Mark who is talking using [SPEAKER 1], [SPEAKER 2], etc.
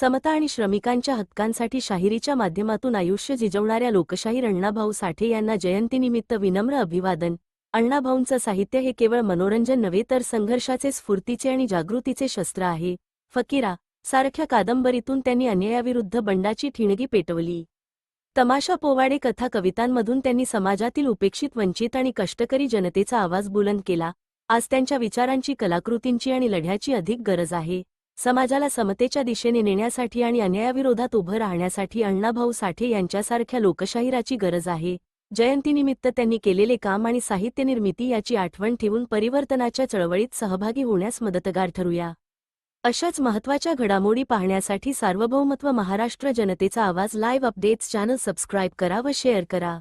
[SPEAKER 1] समता आणि श्रमिकांच्या हक्कांसाठी शाहिरीच्या माध्यमातून आयुष्य झिजवणाऱ्या लोकशाहीर अण्णाभाऊ साठे यांना जयंतीनिमित्त विनम्र अभिवादन. अण्णाभाऊंचं साहित्य हे केवळ मनोरंजन नव्हे तर संघर्षाचे स्फूर्तीचे आणि जागृतीचे शस्त्र आहे. फकीरा सारख्या कादंबरीतून त्यांनी अन्यायाविरुद्ध बंडाची ठिणगी पेटवली. तमाशा पोवाडे कथा कवितांमधून त्यांनी समाजातील उपेक्षित वंचित आणि कष्टकरी जनतेचा आवाज बुलंद केला. आज त्यांच्या विचारांची कलाकृतींची आणि लढ्याची अधिक गरज आहे. समाजाला समतेच्या दिशेने नेण्यासाठी आणि अन्यायाविरोधात उभं राहण्यासाठी अण्णाभाऊ साठे यांच्यासारख्या लोकशाहिराची गरज आहे. जयंतीनिमित्त त्यांनी केलेले काम आणि साहित्य निर्मिती याची आठवण ठेवून परिवर्तनाच्या चळवळीत सहभागी होण्यास मदतगार ठरूया. अशाच महत्त्वाच्या घडामोडी पाहण्यासाठी सार्वभौमत्व महाराष्ट्र जनतेचा आवाज लाईव्ह अपडेट्स चॅनल सबस्क्राईब करा व शेअर करा.